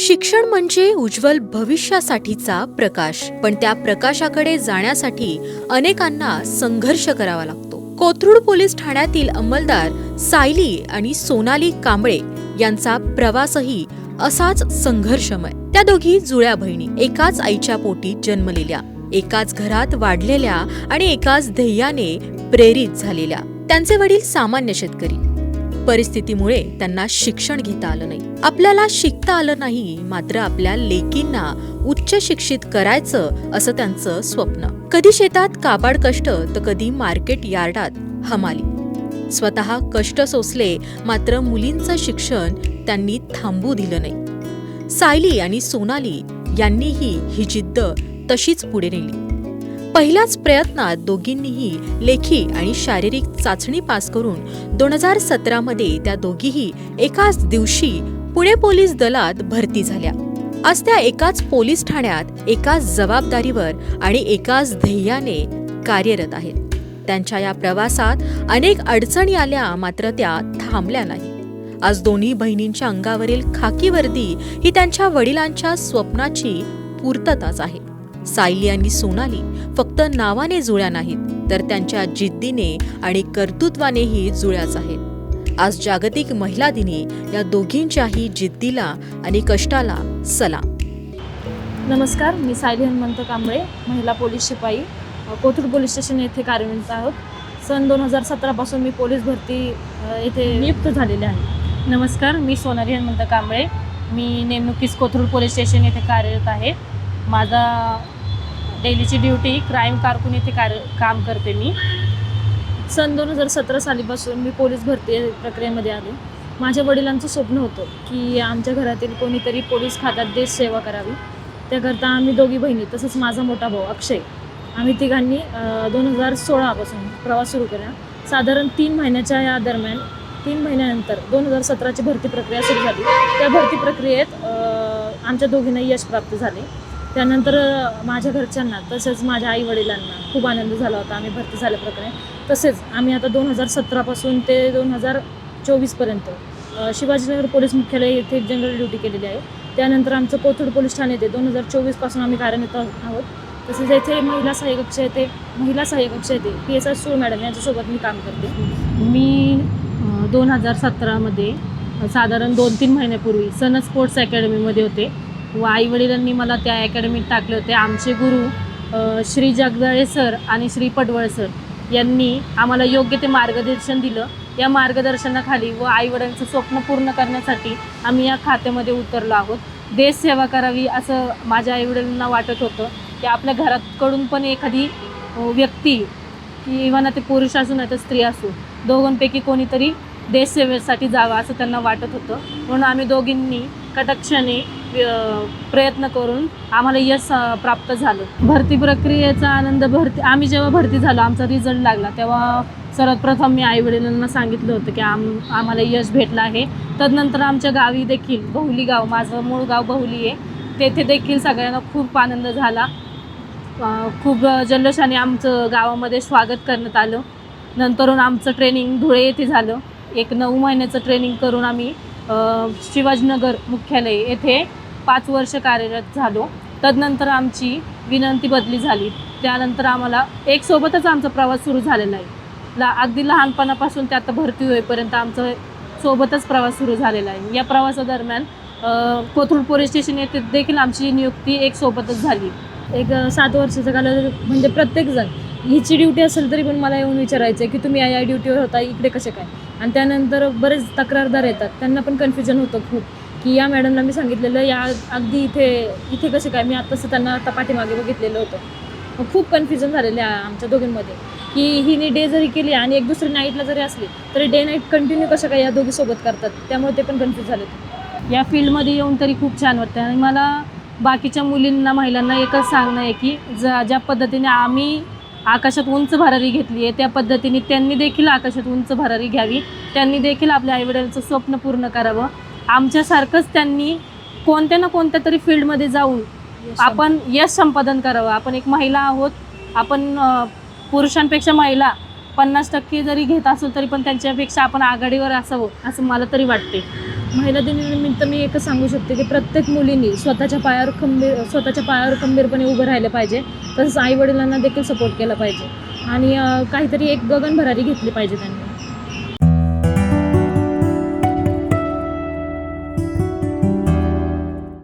शिक्षण म्हणजे उज्ज्वल भविष्यासाठीचा प्रकाश. पण त्या प्रकाशाकडे जाण्यासाठी अनेकांना संघर्ष करावा लागतो. कोथरूड पोलीस ठाण्यातील अंमलदार सायली आणि सोनाली कांबळे यांचा प्रवासही असाच संघर्षमय. त्या दोघी जुळ्या बहिणी. एकाच आईच्या पोटी जन्मलेल्या एकाच घरात वाढलेल्या आणि एकाच ध्येयाने प्रेरित झालेल्या. त्यांचे वडील सामान्य शेतकरी. परिस्थितीमुळे त्यांना शिक्षण घेता आलं नाही. आपल्याला शिकता आलं नाही मात्र आपल्या लेकींना उच्च शिक्षित करायचं असं त्यांचं स्वप्न. कधी शेतात काबाड कष्ट तर कधी मार्केट यार्डात हमाली. स्वतः कष्ट सोसले मात्र मुलींचं शिक्षण त्यांनी थांबू दिलं नाही. सायली आणि सोनाली यांनीही ही जिद्द तशीच पुढे नेली. पहिल्याच प्रयत्नात दोघींनीही लेखी आणि शारीरिक चाचणी पास करून दोन हजार सतरा मध्ये त्या दोघीही एकाच दिवशी पुणे पोलीस दलात भरती झाल्या. आज त्या एकाच पोलीस ठाण्यात एकाच जबाबदारीवर आणि एकाच ध्येयाने कार्यरत आहेत. त्यांच्या या प्रवासात अनेक अडचणी आल्या मात्र त्या थांबल्या नाही आज दोन्ही बहिणींच्या अंगावरील खाकी वर्दी ही त्यांच्या वडिलांच्या स्वप्नाची पूर्तताच आहे. सायली आणि सोनाली फक्त नावाने जुळ्या नाहीत तर त्यांच्या जिद्दीने आणि कर्तृत्वानेही जुळ्याच आहेत. आज जागतिक महिला दिनी या दोघींच्याही जिद्दीला आणि कष्टाला सलाम. नमस्कार मी सायली हनुमंत कांबळे महिला पोलीस शिपाई. कोथरूड पोलीस स्टेशन येथे कार्यरत आहोत. सन दोन हजार सतरापासून मी पोलीस भरती येथे नियुक्त झालेले आहे. नमस्कार मी सोनाली हनुमंत कांबळे. मी नेमणुकीस कोथरूड पोलीस स्टेशन येथे कार्यरत आहे. माझा डेलीची ड्युटी क्राईम कारकून येथे कार्य काम करते मी. सन दोन हजार सतरा सालीपासून मी पोलीस भरती प्रक्रियेमध्ये आले. माझ्या वडिलांचं स्वप्न होतं की आमच्या घरातील कोणीतरी पोलीस खात्यात देश सेवा करावी. त्याकरता आम्ही दोघी बहिणी तसंच माझा मोठा भाऊ अक्षय. आम्ही तिघांनी दोन हजार सोळापासून प्रवास सुरू केला. साधारण तीन महिन्याच्या या दरम्यान तीन महिन्यानंतर दोन हजार सतराची भरती प्रक्रिया सुरू झाली. त्या भरती प्रक्रियेत आमच्या दोघींना यश प्राप्त झाले. त्यानंतर माझ्या घरच्यांना तसेच माझ्या आई वडिलांना खूप आनंद झाला होता. आम्ही भरती झाल्याप्रकारे तसेच आम्ही आता दोन हजार सतरापासून ते दोन हजार चोवीसपर्यंत शिवाजीनगर पोलीस मुख्यालय येथे जनरल ड्युटी केलेली आहे. त्यानंतर आमचं कोथरूड पोलीस ठाणे येते. दोन हजार चोवीसपासून आम्ही कार्यान्वित आहोत. तसेच येथे महिला सहाय्यक कक्ष येते. महिला सहाय्यक कक्ष येते. P S R Sul madam यांच्यासोबत मी काम करते. मी दोन हजार सतरामध्ये साधारण दोन तीन महिन्यापूर्वी सन स्पोर्ट्स अकॅडमीमध्ये होते. व आईवडिलांनी मला त्या अकॅडमीत टाकले होते. आमचे गुरु श्री जगदाळे सर आणि श्री पडवळ सर यांनी आम्हाला योग्य ते मार्गदर्शन दिलं. या मार्गदर्शनाखाली व आईवडिलांचं स्वप्न पूर्ण करण्यासाठी आम्ही या खात्यामध्ये उतरलो आहोत. देश सेवा करावी असं माझ्या आईवडिलांना वाटत होतं की आपल्या घराकडून पण एखादी व्यक्ती की इव्हन ते पुरुष असू नाही तर स्त्री असू दोघांपैकी कोणीतरी देशसेवेसाठी जावं असं त्यांना वाटत होतं. म्हणून आम्ही दोघींनी कटाक्षाने प्रयत्न करून आम्हाला यश प्राप्त झालं. भरती प्रक्रियेचा आनंद भरती आम्ही जेव्हा भरती झालो आमचा रिझल्ट लागला तेव्हा सर्वात प्रथम मी आईवडिलांना सांगितलं होतं की आम आम्हाला यश भेटलं आहे. तदनंतर आमच्या गावी देखील बहुली गाव माझं मूळ गाव बहुली आहे. तेथे देखील सगळ्यांना खूप आनंद झाला. खूप जल्लोषाने आमचं गावामध्ये स्वागत करण्यात आलं. नंतरून आमचं ट्रेनिंग धुळे येथे झालं. एक नऊ महिन्याचं ट्रेनिंग करून आम्ही शिवाजीनगर मुख्यालय येथे पाच वर्ष कार्यरत झालो. तदनंतर आमची विनंती बदली झाली. त्यानंतर आम्हाला एक सोबतच आमचा प्रवास सुरू झालेला आहे. ला अगदी लहानपणापासून ते आता भरती होईपर्यंत आमचं सोबतच प्रवास सुरू झालेला आहे. या प्रवासादरम्यान कोथरूड पोलीस स्टेशन येथे देखील आमची नियुक्ती एक सोबतच झाली. एक सात वर्षाचा कालावधी म्हणजे प्रत्येकजण हिची ड्युटी असेल तरी पण मला येऊन विचारायचं आहे की तुम्ही या या ड्युटीवर होता इकडे कसे काय? आणि त्यानंतर बरेच तक्रारदार येतात. त्यांना पण कन्फ्युजन होतं खूप की या मॅडमला मी सांगितलेलं या अगदी इथे इथे कसे काय? मी आत्ताच त्यांना आता पाठीमागे बघितलेलं होतं. मग खूप कन्फ्युजन झालेलं आहे आमच्या दोघींमध्ये की हिने डे जरी केली आणि एक दुसरी नाईटला जरी असली तरी डे नाईट कंटिन्यू कसं काय या दोघी सोबत करतात? त्यामुळे ते पण कन्फ्यूज झाले या फील्डमध्ये येऊन तरी खूप छान वाटतं आणि मला बाकीच्या मुलींना महिलांना एकच सांगणं आहे की ज ज्या पद्धतीने आम्ही आकाशात उंच भरारी घेतली आहे. त्या पद्धतीने त्यांनी देखील आकाशात उंच भरारी घ्यावी. त्यांनी देखील आपल्या आईवडिलांचं स्वप्न पूर्ण करावं. आमच्यासारखंच त्यांनी कोणत्या ना कोणत्या तरी फील्डमध्ये जाऊन आपण यश संपादन करावं. आपण एक महिला आहोत. आपण पुरुषांपेक्षा महिला पन्नास टक्के जरी घेत असेल तरी पण त्यांच्यापेक्षा आपण आघाडीवर असावं असं मला तरी वाटते महिला दिनानिमित्त मी एकच सांगू शकते की प्रत्येक मुलींनी स्वतःच्या पायावर खंबीर स्वतःच्या पायावर खंबीरपणे उभं राहिलं पाहिजे. तसंच आईवडिलांना देखील सपोर्ट केला पाहिजे. आणि काहीतरी एक गगन भरारी घेतली पाहिजे त्यांनी.